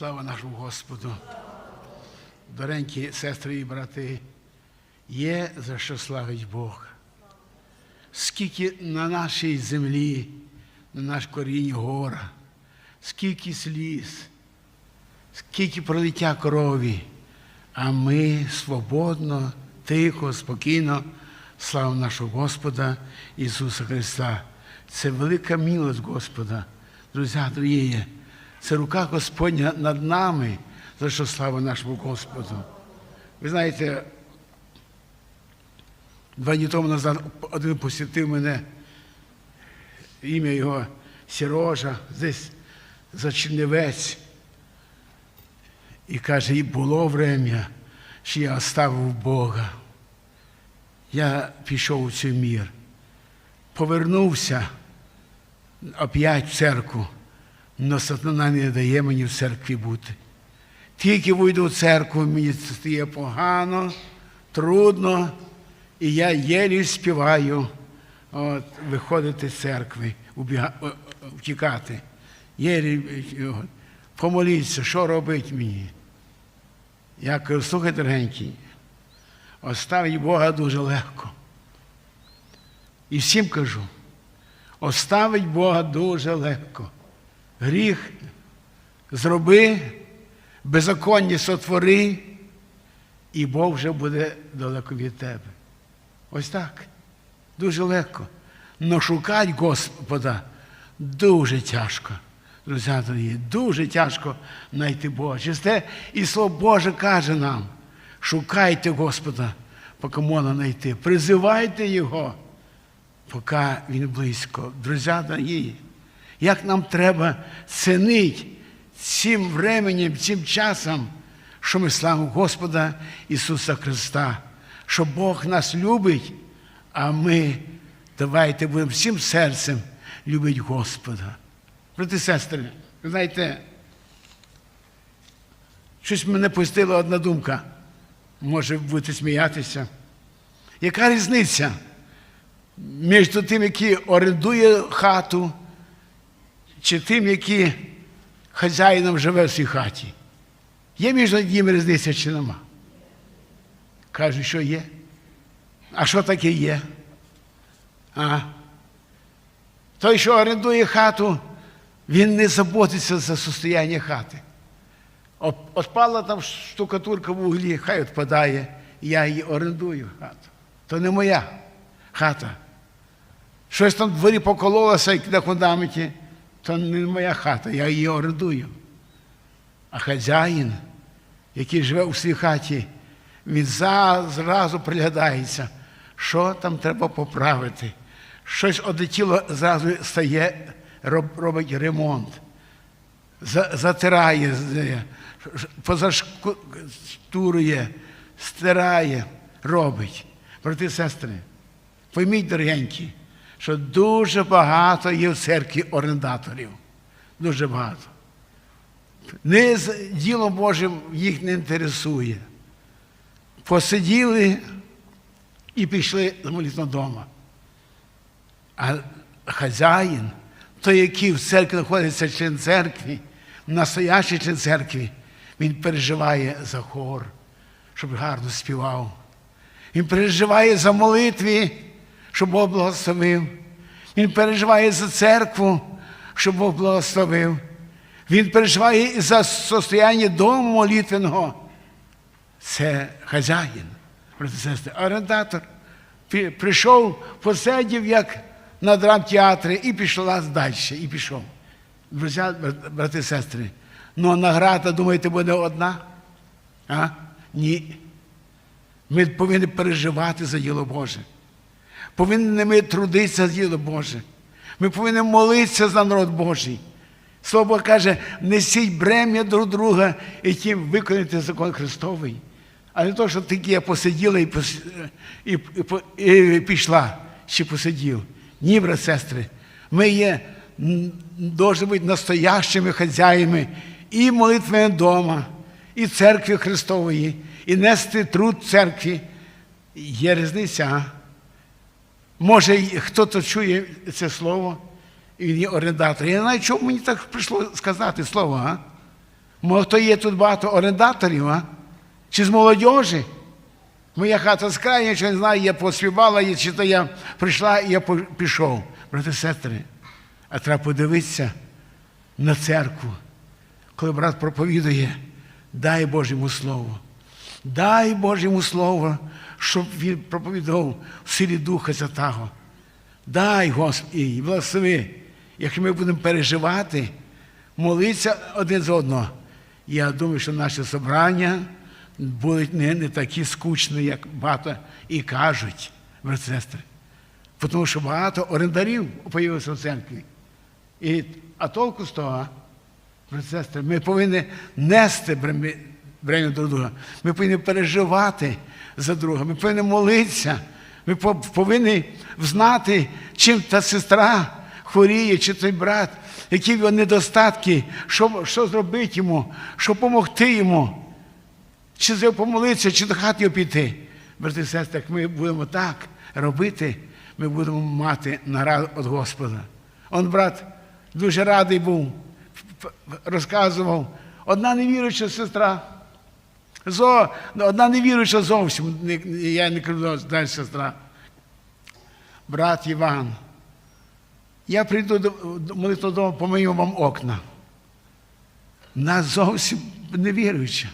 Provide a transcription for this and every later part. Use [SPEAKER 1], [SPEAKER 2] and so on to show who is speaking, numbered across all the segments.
[SPEAKER 1] Слава нашому Господу. Доренькі сестри і брати, є за що славить Бог. Скільки на нашій землі, на наш корінь гора, скільки сліз, скільки пролиття крові, а ми свободно, тихо, спокійно славимо нашого Господа Ісуса Христа. Це велика милость Господа, друзі дорогі. Це рука Господня над нами, за що слава нашому Господу. Ви знаєте, два дні тому назад один посітив мене, ім'я його Сірожа, десь за Чернівець. І каже, і було врем'я, що я оставив Бога. Я пішов у цей мір, повернувся опять в церкву, але сатана не дає мені в церкві бути. Тільки вийду в церкву, мені стає погано, трудно, і я єлі співаю от, виходити з церкви, убіга, втікати. Єлі, помоліться, що робить мені. Я кажу, слухай, дорогенький, оставить Бога дуже легко. І всім кажу, оставить Бога дуже легко. Гріх зроби, беззаконні сотвори, і Бог вже буде далеко від тебе. Ось так. Дуже легко. Но шукати Господа дуже тяжко. Друзі дорогі, дуже тяжко знайти Бога. Через і Слово Боже каже нам: шукайте Господа, поки можна знайти. Призивайте Його, поки Він близько. Друзі дорогі, як нам треба цінити цим временем, цим часом, що ми славимо Господа Ісуса Христа, що Бог нас любить, а ми давайте будемо всім серцем любити Господа. Брати сестри, знаєте, щось мене пустила одна думка. Може будете сміятися. Яка різниця між тим, який орендує хату, чи тим, який хазяїном живе в цій хаті? Є між ними різниця чи нема? Кажуть, що є. А що таке є? А? Той, що орендує хату, він не заботиться за состояння хати. От- Отпала там штукатурка в углі, хай відпадає, я її орендую хату. То не моя хата. Щось там в дворі покололося на фундаменті, то не моя хата, я її орендую. А хазяїн, який живе у своїй хаті, він зразу приглядається, що там треба поправити. Щось одетіло зразу стає, роб- робить ремонт, за- затирає, позаштурує, стирає, робить. Брати і сестри, пойміть, дорогенькі, що дуже багато є в церкві орендаторів. Дуже багато. Не з ділом Божим їх не інтересує. Посиділи і пішли з молитвного дому. А хазяїн, той, який в церкві знаходиться член церкви, настоящий член церкви, він переживає за хор, щоб гарно співав. Він переживає за молитві, щоб Бог благословив. Він переживає за церкву, щоб Бог благословив. Він переживає і за состояння дому молитвеного. Це хазяїн, орендатор. Прийшов, посидів, як на драмтеатрі, і пішла далі, і пішов. Друзі, брати і сестри, ну награда, думаєте, буде одна? А? Ні. Ми повинні переживати за діло Боже. Повинні ми трудитися за діло Боже. Ми повинні молитися за народ Божий. Слово каже, несіть брем'я друг друга і тим виконати закон Христовий. А не то, що такі посиділа і, пос... і, і, і пішла, чи посидів. Ні, брат, сестри, ми є, должны бути настоящими хазяями і молитви дома, і церкви Христової, і нести труд церкві. Є різниця. Може, хтось чує це слово, і він є орендатор. Я не знаю, чому мені так прийшло сказати слово, а? Може, то є тут багато орендаторів, а? Чи з молодіжі? Моя хата з краю, що не знаю, я поспівала, чи то я прийшла і я пішов. Брати сестри, а треба подивитися на церкву, коли брат проповідує, дай Божому Слово. Дай Божому Слово, щоб він проповідував в силі Духа Святого. Дай, Господи, благослови. Якщо ми будемо переживати, молитися один за одного. Я думаю, що наше собрання будуть не, не такі скучні, як багато і кажуть, сестри. Тому що багато орендарів появилося в церкві. І, а толку з того, сестри, ми повинні нести бремя друг друга. Ми повинні переживати за друга, ми повинні молитися. Ми повинні знати, чим та сестра хворіє, чи той брат, які його недостатки, що, що зробити йому, що допомогти йому, чи за його помолитися, чи до хати його піти. Брати і сестри, як ми будемо так робити, ми будемо мати нараду від Господа. Он брат дуже радий був, розказував. Одна невіруюча сестра. Зо, одна невіруюча зовсім, я не кажу далі сестра. Брат Іван, я прийду до, до молитву дому, помию вам окна. Вона зовсім невіруюча.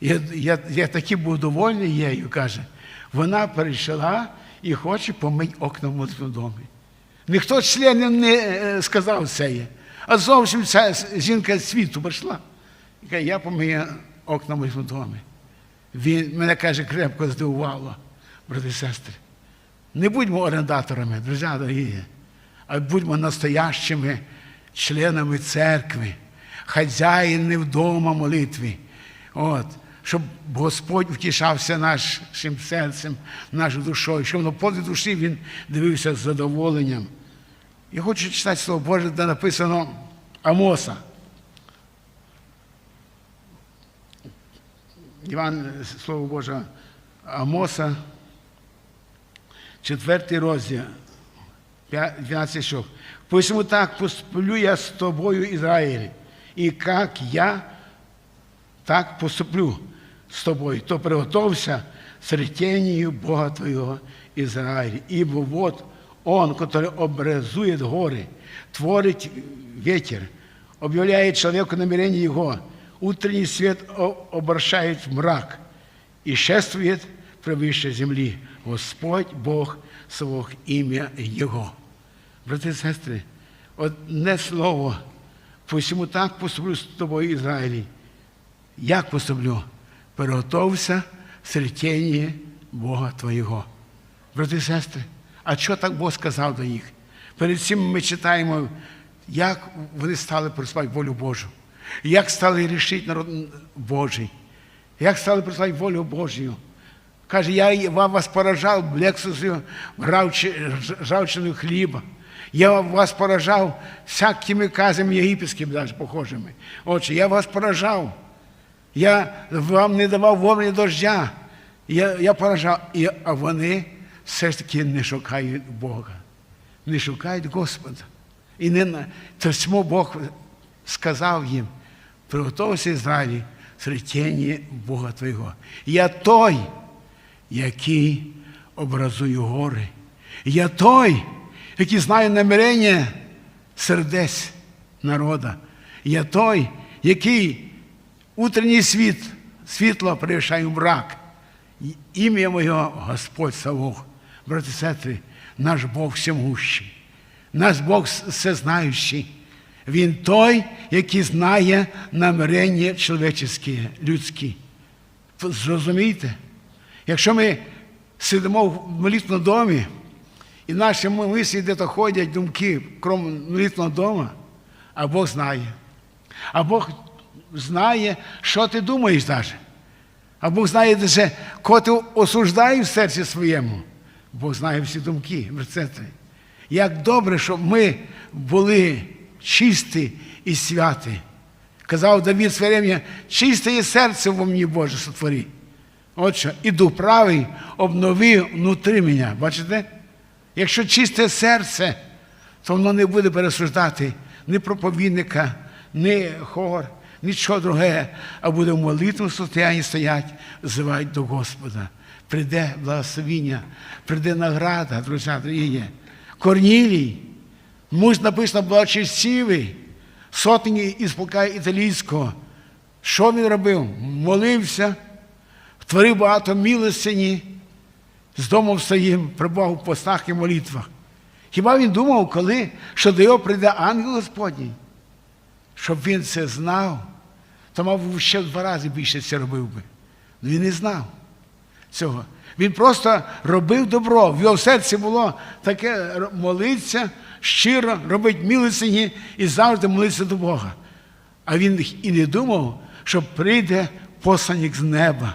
[SPEAKER 1] Я, я, я такий був довольний її, каже. Вона перейшла і хоче помити окна в молитвному домі. Ніхто членів не е, сказав це. А зовсім ця жінка з світу прийшла. Я помию окна в молитвному домі. Він мене каже, крепко здивувало, брати і сестри. Не будьмо орендаторами, друзі дорогі, а будьмо настоящими членами церкви, хазяїни вдома молитви. От, щоб Господь втішався нашим серцем, нашою душою, щоб на подлі душі він дивився з задоволенням. Я хочу читати Слово Боже, де написано Амоса. Іван, Слово Боже, Амоса, четвертий розділ, 12 шов. Посему так поступлю я с тобою, Израиль, и как я, так поступлю с тобой, то приготовься с ретению Бога твоего, Израиль. Ибо вот Он, который образует горы, творит ветер, объявляет человеку намерение его, утренний свет обращает в мрак и шествует превыше земли. Господь Бог свого ім'я Його. Брати і сестри, одне слово, посему так поступлю з тобою, Ізраїлі. Як поступлю? В середині Бога Твоєго. Брати і сестри, а що так Бог сказав до них? Перед цим ми читаємо, як вони стали просувати волю Божу, як стали рішити народ Божий, як стали просувати волю Божою. Каже, я вас поражав лексусою жавчиною хліба. Я вас поражав всякими казами єгипетськими, навіть похожими. Отже, я вас поражав. Я вам не давав вовні дождя. Я, я поражав. І, а вони все ж таки не шукають Бога, не шукають Господа. І не на тому Бог сказав їм, приготовся Ізраїлі сретіння Бога Твого. Я той, який образую гори. Я той, який знає намірення сердець народа. Я той, який утренній світ, світло превращає в мрак. Ім'я моє Господь Савох. Брати і сестри, наш Бог всемущий, наш Бог всезнаючий. Він той, який знає намірення чоловічські, людські. Зрозумієте? Якщо ми сидимо в молитвному домі, і наші мислі де-то ходять думки, крім молитвного дому, а Бог знає. А Бог знає, що ти думаєш навіть. А Бог знає, де кого ти осуждаєш в серці своєму. Бог знає всі думки. Як добре, щоб ми були чисті і святі. Казав Давід своє чисте є серце во мені Боже сотвори. Отже, і дух правий обнови внутрі мене. Бачите? Якщо чисте серце, то воно не буде пересуждати ні проповідника, ні хор, нічого друге, а буде в молитву состоянні стоять, взивають до Господа. Прийде благословіння, прийде награда, друзі, дорогі. Корнілій, муж написано, благочестивий, сотні із полка італійського. Що він робив? Молився, творив багато милостині, з дому своїм прибував в постах і молитвах. Хіба він думав, коли, що до його прийде ангел Господній? Щоб він це знав, то, мав ще в два рази більше це робив би. Ну, Він не знав цього. Він просто робив добро. В його серці було таке молитися, щиро, робити милостині і завжди молитися до Бога. А він і не думав, що прийде посланник з неба.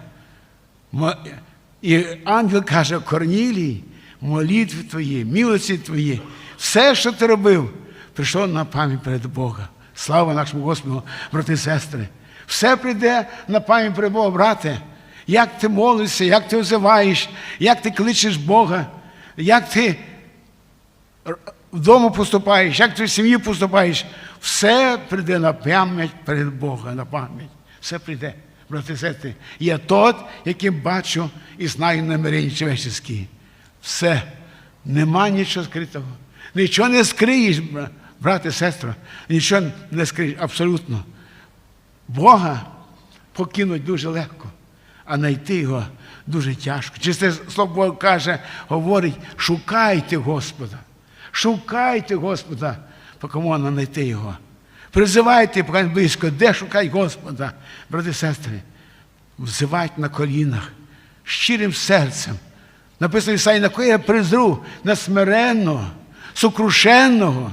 [SPEAKER 1] І ангел каже, Корнілій, молитви твої, милості твої, все, що ти робив, прийшло на пам'ять перед Бога. Слава нашому Господу, брати і сестри. Все прийде на пам'ять перед Бога, брате. Як ти молишся, як ти озиваєш, як ти кличеш Бога, як ти вдома поступаєш, як ти в сім'ї поступаєш, все прийде на пам'ять перед Бога, на пам'ять. Все прийде, брати сестри. Я тот, яким бачу і знаю намірення чоловічські. Все. Нема нічого скритого. Нічого не скриєш, бра- брат сестра. Нічого не скриєш, абсолютно. Бога покинуть дуже легко, а знайти його дуже тяжко. Чисте слово Бог каже, говорить, шукайте Господа. Шукайте Господа, поки можна знайти його. Призивайте, поки близько, де шукати Господа, брати і сестри, взивайте на колінах, щирим серцем. Написано в Ісаї, на кого я призру, на смиренного, сокрушенного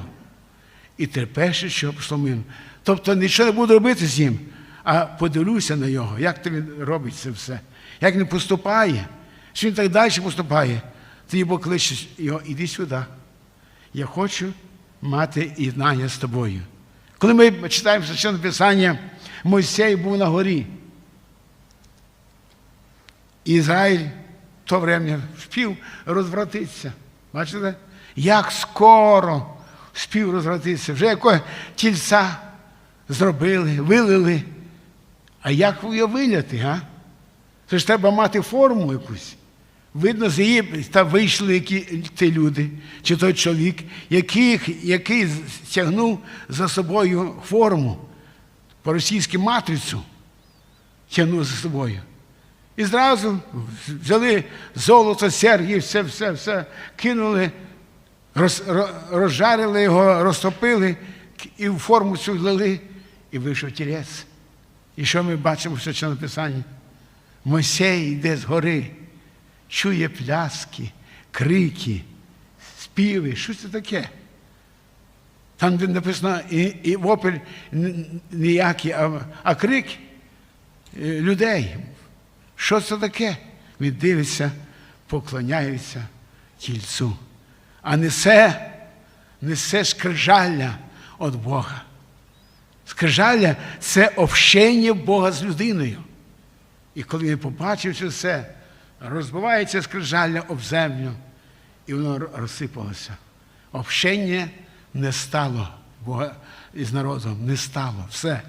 [SPEAKER 1] і терпещущого псалмин. Тобто нічого не буду робити з ним, а подивлюся на нього, як то він робить це все, як він поступає, що він так далі поступає. Тоді Бог кличе його, іди сюди. Я хочу мати єднання з тобою. Коли ми читаємо священне Писання, Мойсей був на горі. Ізраїль то время спів розвратитися. Бачите? Як скоро спів розвратитися. Вже якого тільця зробили, вилили. А як його виляти, га? Це ж треба мати форму якусь. Видно, з її та вийшли які, ті люди, чи той чоловік, який, який стягнув за собою форму, по-російськи матрицю тягнув за собою. І зразу взяли золото, серги, все, все, все, кинули, роз, розжарили його, розтопили і в форму цю влили, і вийшов тілець. І що ми бачимо в Священному Писанні? Мойсей йде з гори, чує пляски, крики, співи. Що це таке? Там де написано і, і вопель ніякий, а, а крик е, людей. Що це таке? Він дивиться, поклоняється тільцю. А несе, несе скрижалля від Бога. Скрижалля це общення Бога з людиною. І коли він побачив це все, розбивається скрижалля об землю, і воно розсипалося. Общення не стало Бога із народом, не стало. Все.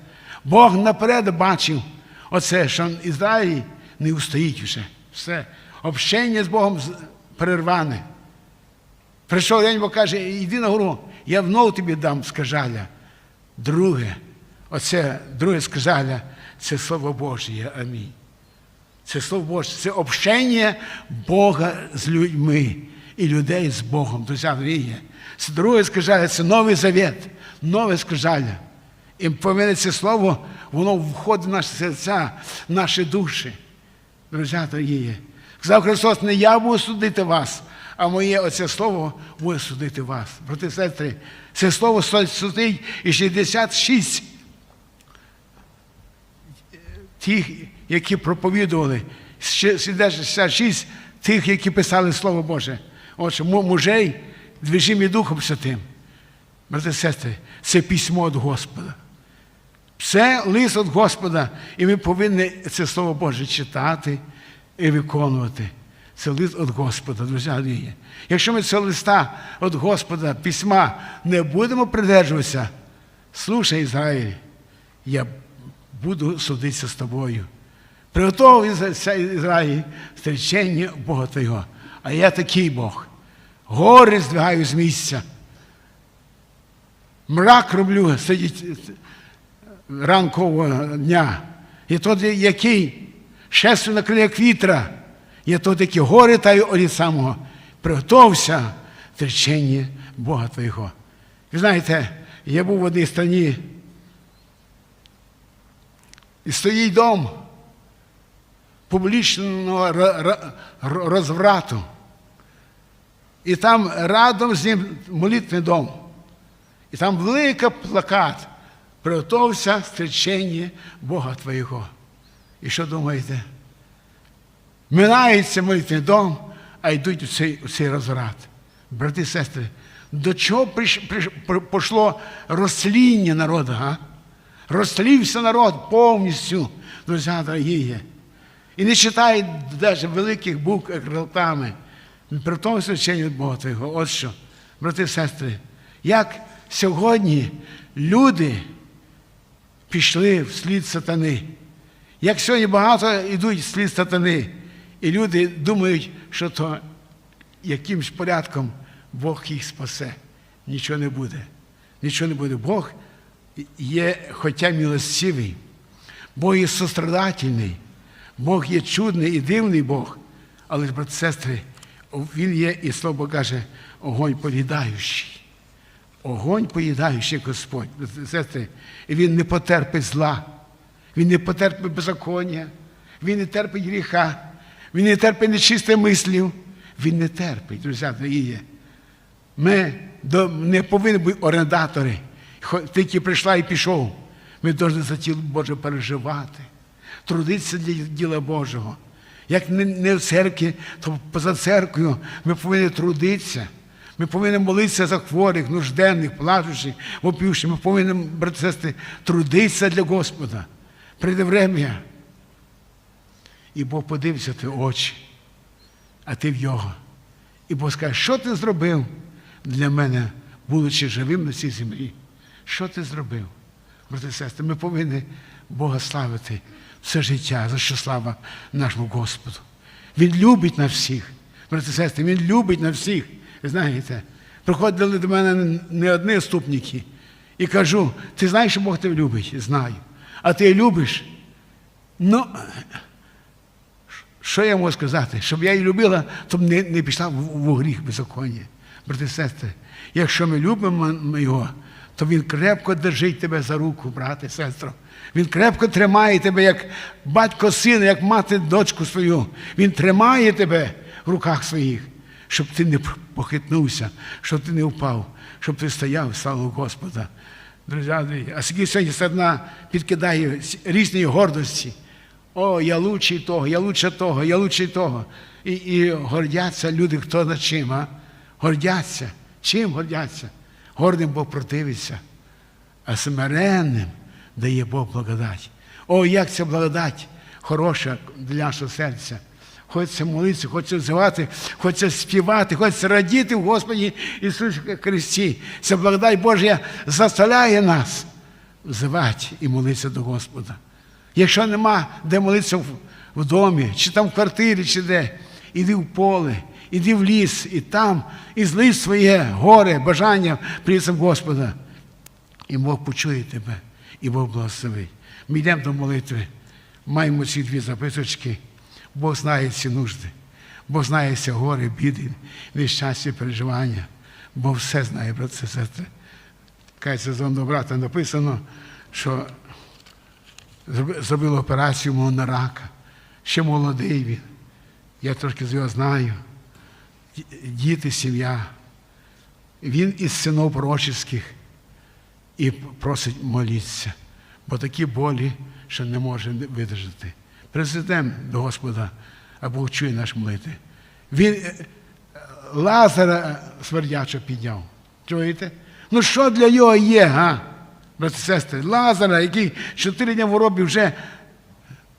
[SPEAKER 1] Бог наперед бачив оце, що Ізраїль не устоїть вже. Все. Общення з Богом перерване. Прийшов день, Бог каже, йди на гору, я вновь тобі дам скажаля. Друге, оце друге скажаля, це Слово Божє. Амінь. Це Слово Боже, це общення Бога з людьми і людей з Богом. Друзі, дорогі. Це друге скажаля, це новий завет, нове скажаля. І повинне це слово, воно входить в наші серця, в наші душі. Друзі, дорогі. Сказав Христос, не я буду судити вас, а моє оце слово буде судити вас. Брати сестри, це слово судить і 66 тих, які проповідували, 66 тих, які писали Слово Боже. Отже, му- мужей, движимі Духом Святим. Брати сестри, це письмо від Господа. Це лист від Господа, і ми повинні це Слово Боже читати і виконувати. Це лист від Господа, друзі. мої. Якщо ми цього листа від Господа, письма, не будемо придержуватися, слушай, Ізраїль, я буду судитися з тобою. Приготовився Ізраїль стрічення Бога Твого. А я такий Бог. Гори здвигаю з місця. Мрак роблю сидіть ранкового дня. І тот, який шествує на крилях вітра, є тот, який гори та й орі самого. Приготовся тречення Бога Твого. Ви знаєте, я був в одній страні, і стоїть дом публічного ро- ро- ро- розврату. І там радом з ним молитвний дом. І там великий плакат. Приготовся стрічення Бога Твого. І що думаєте? Минається молитвний дом, а йдуть у цей, у цей розврат. Брати і сестри, до чого приш, приш, пошло розсління народу? А? Розслівся народ повністю, друзі дорогі. І не читають навіть великих букв крилтами. При тому священні від Бога Твого. От що, брати і сестри, як сьогодні люди пішли вслід сатани. Як сьогодні багато йдуть вслід сатани, і люди думають, що то якимсь порядком Бог їх спасе. Нічого не буде. Нічого не буде. Бог є, хоча милостивий, Бог є сострадательний, Бог є чудний і дивний Бог. Але, брати і сестри, Він є, і слово каже, огонь поїдаючий. Огонь поїдаючий Господь, сестри, і Він не потерпить зла, Він не потерпить беззаконня, Він не терпить гріха, Він не терпить нечистих мислів, Він не терпить, друзі дорогі. Ми не повинні бути орендатори. Тільки прийшла і пішов. Ми повинні за тіло Боже переживати, трудитися для діла Божого. Як не в церкві, то поза церквою ми повинні трудитися. Ми повинні молитися за хворих, нужденних, плачучих, вопівших. Ми повинні, брати сестри, трудитися для Господа. Прийде время. І Бог подивиться твої очі, а ти в його. І Бог скаже, що ти зробив для мене, будучи живим на цій землі? Що ти зробив? Брати сестри, ми повинні Бога славити все життя, за що слава нашому Господу. Він любить нас всіх. Брати сестри, Він любить нас всіх. Знаєте, приходили до мене не одні ступники і кажу, ти знаєш, що Бог тебе любить? Знаю. А ти любиш? Ну, що я можу сказати? Щоб я її любила, то не, не пішла в, гріх беззаконня. Брати і сестри, якщо ми любимо його, то він крепко держить тебе за руку, брате, сестро. Він крепко тримає тебе, як батько сина, як мати дочку свою. Він тримає тебе в руках своїх, щоб ти не похитнувся, щоб ти не впав, щоб ти стояв, славу Господа. Друзі, а скільки сьогодні садна підкидає різні гордості. О, я лучший того, я лучше того, я лучший того. І, і гордяться люди, хто над чим, а? Гордяться. Чим гордяться? Гордим Бог противиться, а смиренним дає Бог благодать. О, як ця благодать хороша для нашого серця. Хочеться молитися, хочеться взивати, хочеться співати, хочеться радіти в Господі Ісусі Христі. Ця благодать Божа заставляє нас взивати і молитися до Господа. Якщо нема де молитися в, домі, чи там в квартирі, чи де, іди в поле, іди в ліс, і там, і зли своє горе, бажання прийти Господа. І Бог почує тебе, і Бог благословить. Ми йдемо до молитви, маємо ці дві записочки. Бог знає ці нужди, Бог знає ці гори, біди, нещастя, переживання. Бог все знає, брати і сестри. Кається зонного брата написано, що зробили операцію мов на рака. Ще молодий він. Я трошки з його знаю. Діти, сім'я. Він із синов пророчих і просить молитися, бо такі болі, що не може видержати. Президент до Господа, а Бог чує наш молитви. Він е, е, Лазара смердячо підняв. Чуєте? Ну що для його є, га? Брати сестри, Лазара, який чотири дні в уробі вже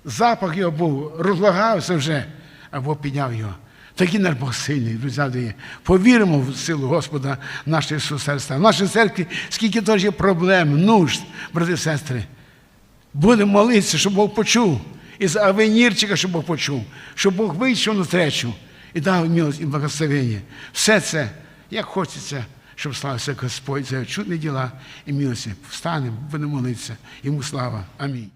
[SPEAKER 1] запах його був, розлагався вже, а Бог підняв його. Такий наш Бог сильний, друзі. дорогі. Повіримо в силу Господа нашого Ісуса Христа. В нашій церкві скільки теж є проблем, нужд, брати і сестри. Будемо молитися, щоб Бог почув. І за Авенірчика, щоб Бог почув, щоб Бог вийшов на тречу і дав милость і благословення. Все це, як хочеться, щоб славився Господь за чудні діла і милості. Встанемо, будемо молитися. Йому слава. Амінь.